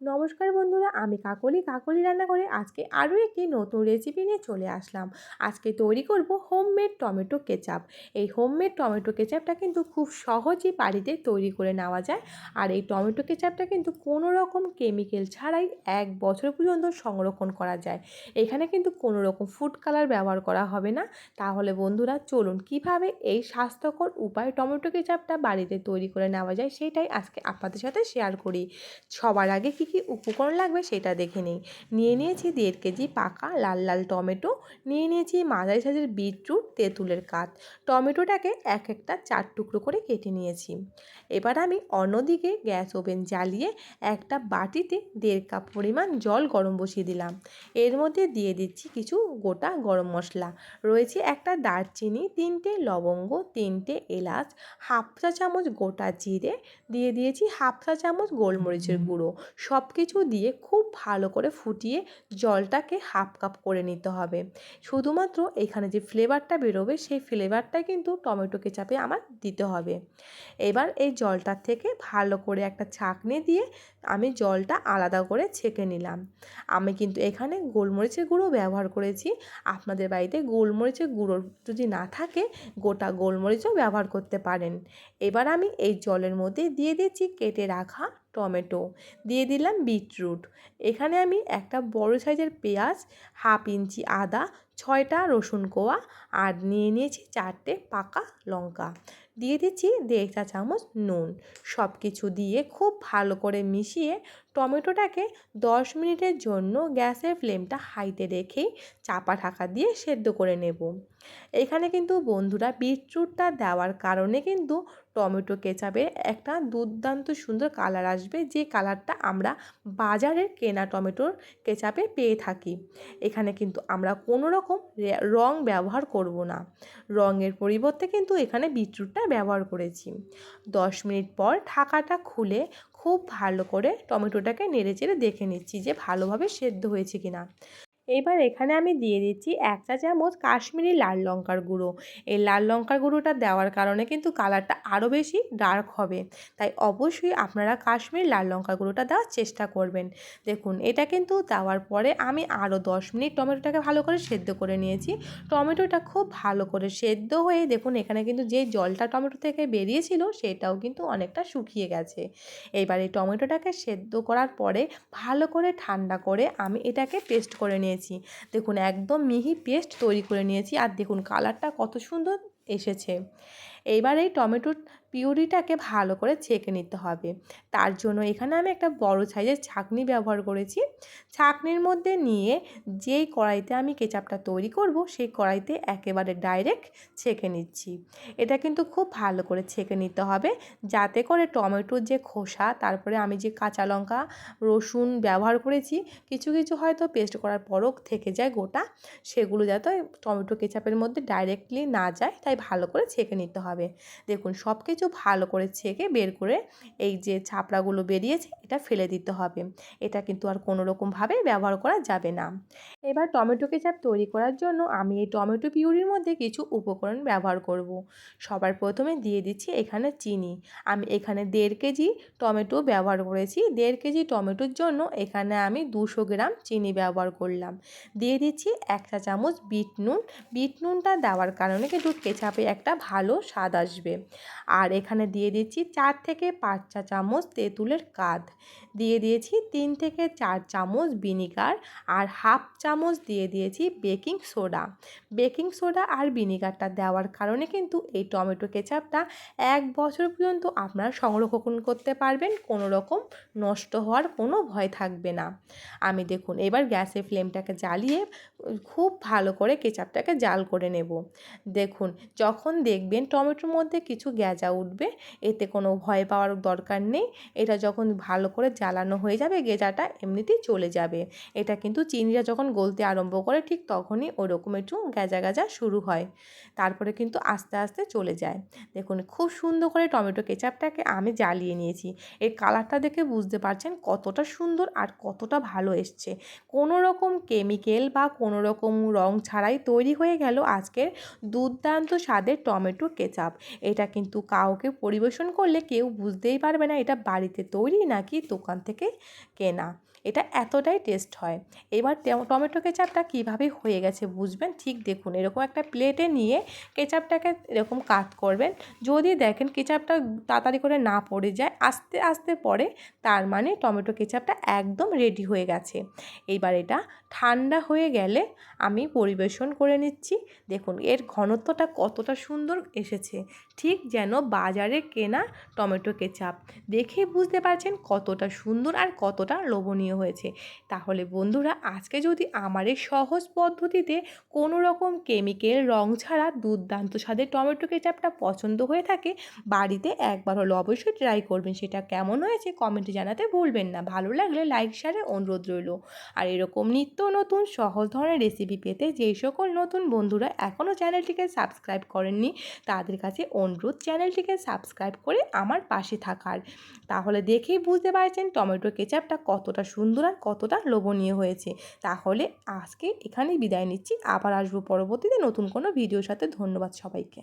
নমস্কার বন্ধুরা, আমি কাকলি। কাকলি রান্না করে আজকে আরও একটি নতুন রেসিপি নিয়ে চলে আসলাম। আজকে তৈরি করব হোমমেড টমেটো কেচাপ এই হোমমেড টমেটো কেচাপটা কিন্তু খুব সহজেই বাড়িতে তৈরি করে নেওয়া যায়। আর এই টমেটো কেচাপটা কিন্তু কোনো রকম কেমিক্যাল ছাড়াই এক বছর পর্যন্ত সংরক্ষণ করা যায়। এখানে কিন্তু কোনো রকম ফুড কালার ব্যবহার করা হবে না। তাহলে বন্ধুরা, চলুন কীভাবে এই স্বাস্থ্যকর উপায়ে টমেটো কেচাপটা বাড়িতে তৈরি করে নেওয়া যায় সেটাই আজকে আপনাদের সাথে শেয়ার করি। সবার আগে কী কী কী উপকরণ লাগবে সেটা দেখে নিই। নিয়ে নিয়েছি দেড় কেজি পাকা লাল লাল টমেটো, নিয়ে নিয়েছি মাঝারি সাইজের বিটরুট, তেঁতুলের কাত টমেটোটাকে এক একটা চার টুকরো করে কেটে নিয়েছি। এবার আমি অন্যদিকে গ্যাস ওভেন জ্বালিয়ে একটা বাটিতে দেড় কাপ পরিমাণ জল গরম বসিয়ে দিলাম। এর মধ্যে দিয়ে দিচ্ছি কিছু গোটা গরম মশলা। রয়েছে একটা দারচিনি, তিনটে লবঙ্গ, তিনটে এলাচ, হাফ চা চামচ গোটা জিরে, দিয়ে দিয়েছি হাফ চা চামচ গোলমরিচের গুঁড়ো। সব কিছু দিয়ে খুব ভালো করে ফুটিয়ে জলটাকে হাফ কাপ করে নিতে হবে। শুধুমাত্র এখানে যে ফ্লেভারটা বেরোবে সেই ফ্লেভারটাই কিন্তু টমেটো কেচাপে আমার দিতে হবে। এবার এই জলটার থেকে ভালো করে একটা ছাঁকনি দিয়ে আমি জলটা আলাদা করে ছেঁকে নিলাম। আমি কিন্তু এখানে গোলমরিচের গুঁড়ো ব্যবহার করেছি। আপনাদের বাড়িতে গোলমরিচের গুঁড়ো যদি না থাকে, গোটা গোলমরিচও ব্যবহার করতে পারেন। এবার আমি এই জলের মধ্যে দিয়ে দিচ্ছি কেটে রাখা টমেটো, দিয়ে দিলাম বিটরুট। এখানে আমি একটা বড় সাইজের পেঁয়াজ, হাফ ইঞ্চি আদা, ছয়টা রসুন কোয়া আর নিয়ে নিয়েছি চারটে পাকা লঙ্কা। দিয়ে দিচ্ছি দেড় চা চামচ নুন। সব কিছু দিয়ে খুব ভালো করে মিশিয়ে টমেটোটাকে দশ মিনিটের জন্য গ্যাসের ফ্লেমটা হাইতে রেখেই চাপা ঢাকা দিয়ে সেদ্ধ করে নেব। এখানে কিন্তু বন্ধুরা বিটরুটটা দেওয়ার কারণে কিন্তু টমেটো কেচাপে একটা দুর্দান্ত সুন্দর কালার আসবে। যে কালারটা আমরা বাজারের কেনা টমেটোর কেচাপে পেয়ে থাকি। এখানে কিন্তু আমরা কোনো রকম রং ব্যবহার করব না। রঙের পরিবর্তে কিন্তু এখানে বিটরুটটা ব্যবহার করেছি। দশ মিনিট পর ঢাকাটা খুলে খুব ভালো করে টমেটোটাকে নেড়ে চেড়ে দেখে নিচ্ছি যে ভালোভাবে সেদ্ধ হয়েছে কিনা। এবার এখানে আমি দিয়ে দিচ্ছি এক চা চামচ কাশ্মীরি লাল লঙ্কার গুঁড়ো। এই লাল লঙ্কার গুঁড়োটা দেওয়ার কারণে কিন্তু কালারটা আরও বেশি ডার্ক হবে। তাই অবশ্যই আপনারা কাশ্মীরি লাল লঙ্কার গুঁড়োটা দেওয়ার চেষ্টা করবেন। দেখুন, এটা কিন্তু দেওয়ার পরে আমি আরও দশ মিনিট টমেটোটাকে ভালো করে সেদ্ধ করে নিয়েছি। টমেটোটা খুব ভালো করে সেদ্ধ হয়ে দেখুন, এখানে কিন্তু যে জলটা টমেটো থেকে বেরিয়েছিল সেটাও কিন্তু অনেকটা শুকিয়ে গেছে। এবার এই টমেটোটাকে সেদ্ধ করার পরে ভালো করে ঠান্ডা করে আমি এটাকে পেস্ট করে নিয়েছি। নিয়েছি। দেখুন, একদম মিহি পেস্ট তৈরি করে নিয়েছি। আর দেখুন, কালারটা কত সুন্দর এসেছে। এইবার এই টমেটোর পিউরিটাকে ভালো করে ছেঁকে নিতে হবে। তার জন্য এখানে আমি একটা বড় সাইজের ছাঁকনি ব্যবহার করেছি। ছাঁকনির মধ্যে নিয়ে যেই কড়াইতে আমি কেচাপটা তৈরি করব, সেই কড়াইতে একেবারে ডাইরেক্ট ছেঁকে নিচ্ছি। এটা কিন্তু খুব ভালো করে ছেঁকে নিতে হবে, যাতে করে টমেটোর যে খোসা, তারপরে আমি যে কাঁচা লঙ্কা, রসুন ব্যবহার করেছি, কিছু কিছু হয়তো পেস্ট করার পরও থেকে যায় গোটা, সেগুলো যাতে টমেটো কেচাপের মধ্যে ডাইরেক্টলি না যায়, তাই ভালো করে ছেঁকে নিতে হবে। দেখুন সব কিছু ভালো করে ছেঁকে বের করে এই যে ছাপড়াগুলো বেরিয়েছে, এটা ফেলে দিতে হবে। এটা কিন্তু আর কোনো রকমভাবে ব্যবহার করা যাবে না। এবার টমেটো কেচাপ তৈরি করার জন্য আমি এই টমেটো পিউরির মধ্যে কিছু উপকরণ ব্যবহার করব। সবার প্রথমে দিয়ে দিচ্ছি এখানে চিনি। আমি এখানে দেড় কেজি টমেটো ব্যবহার করেছি। দেড় কেজি টমেটোর জন্য এখানে আমি দুশো গ্রাম চিনি ব্যবহার করলাম। দিয়ে দিচ্ছি এক চা চামচ বিট নুন। বিট নুনটা দেওয়ার কারণে কিন্তু কেচাপে একটা ভালো স্বাদ আসবে। আর এখানে দিয়ে দিচ্ছি চার থেকে পাঁচ চা চামচ তেঁতুলের কাঁধ দিয়ে দিয়েছি তিন থেকে চার চামচ ভিনিগার আর হাফ চামচ দিয়ে দিয়েছি বেকিং সোডা। বেকিং সোডা আর ভিনিগারটা দেওয়ার কারণে কিন্তু এই টমেটো কেচাপটা এক বছর পর্যন্ত আপনারা সংরক্ষণ করতে পারবেন, কোনো রকম নষ্ট হওয়ার কোনো ভয় থাকবে না। আমি দেখুন এবার গ্যাসের ফ্লেমটাকে জ্বালিয়ে খুব ভালো করে কেচাপটাকে জাল করে নেব। দেখুন যখন দেখবেন টমেটোর মধ্যে কিছু গ্যাজা উঠবে। এতে কোনো ভয় পাওয়ার দরকার নেই। এটা যখন ভালো করে জ্বালানো হয়ে যাবে, গেজাটা এমনিতেই চলে যাবে। এটা কিন্তু চিনিটা যখন গলতে আরম্ভ করে, ঠিক তখনই ওরকম একটু গ্যাজা গ্যাজা শুরু হয়। তারপরে কিন্তু আস্তে আস্তে চলে যায়। দেখুন, খুব সুন্দর করে টমেটো কেচাপটাকে আমি জ্বালিয়ে নিয়েছি। এর কালারটা দেখে বুঝতে পারছেন কতটা সুন্দর আর কতটা ভালো এসছে। কোনো রকম কেমিক্যাল বা কোনো রকম রং ছাড়াই তৈরি হয়ে গেল আজকের দুর্দান্ত স্বাদের টমেটো কেচাপ। এটা কিন্তু কাউ কাউকে পরিবেশন করলে কেউ বুঝতেই পারবে না এটা বাড়িতে তৈরি নাকি দোকান থেকে কেনা। এটা এতটাই টেস্ট হয়। এবার টমেটো কেচাপটা কীভাবে হয়ে গেছে বুঝবেন? ঠিক দেখুন, এরকম একটা প্লেটে নিয়ে কেচাপটাকে এরকম কাট করবেন। যদি দেখেন কেচাপটা তাড়াতাড়ি করে না পড়ে যায়, আস্তে আস্তে পড়ে, তার মানে টমেটো কেচাপটা একদম রেডি হয়ে গেছে। এইবার এটা ঠান্ডা হয়ে গেলে আমি পরিবেশন করে নিচ্ছি। দেখুন, এর ঘনত্বটা কতটা সুন্দর এসেছে। ঠিক যেন বাজারে কেনা টমেটো কেচাপ। দেখে বুঝতে পারছেন কতটা সুন্দর আর কতটা লোভনীয় হয়েছে। তাহলে বন্ধুরা, আজকে যদি আমার এই সহজ পদ্ধতিতে কোনো রকম কেমিক্যাল রং ছাড়া দুর্দান্ত স্বাদের টমেটো কেচাপটা পছন্দ হয়ে থাকে, বাড়িতে একবার হলো অবশ্যই ট্রাই করবেন। সেটা কেমন হয়েছে কমেন্টে জানাতে ভুলবেন না। ভালো লাগলে লাইক শেয়ারে অনুরোধ রইল। আর এরকম নিত্য নতুন সহজ ধরনের রেসিপি পেতে যেই সকল নতুন বন্ধুরা এখনও চ্যানেলটিকে সাবস্ক্রাইব করেননি, তাদের কাছে অনুরোধ চ্যানেলটিকে সাবস্ক্রাইব করে আমার পাশে থাকার। তাহলে দেখেই বুঝতে পারছেন টমেটো কেচাপটা কতটা আর কতটা লোভনীয় হয়েছে। তাহলে আজকে এখানেই বিদায় নিচ্ছি। আবার আসব পরবর্তীতে নতুন কোনো ভিডিওর সাথে। ধন্যবাদ সবাইকে।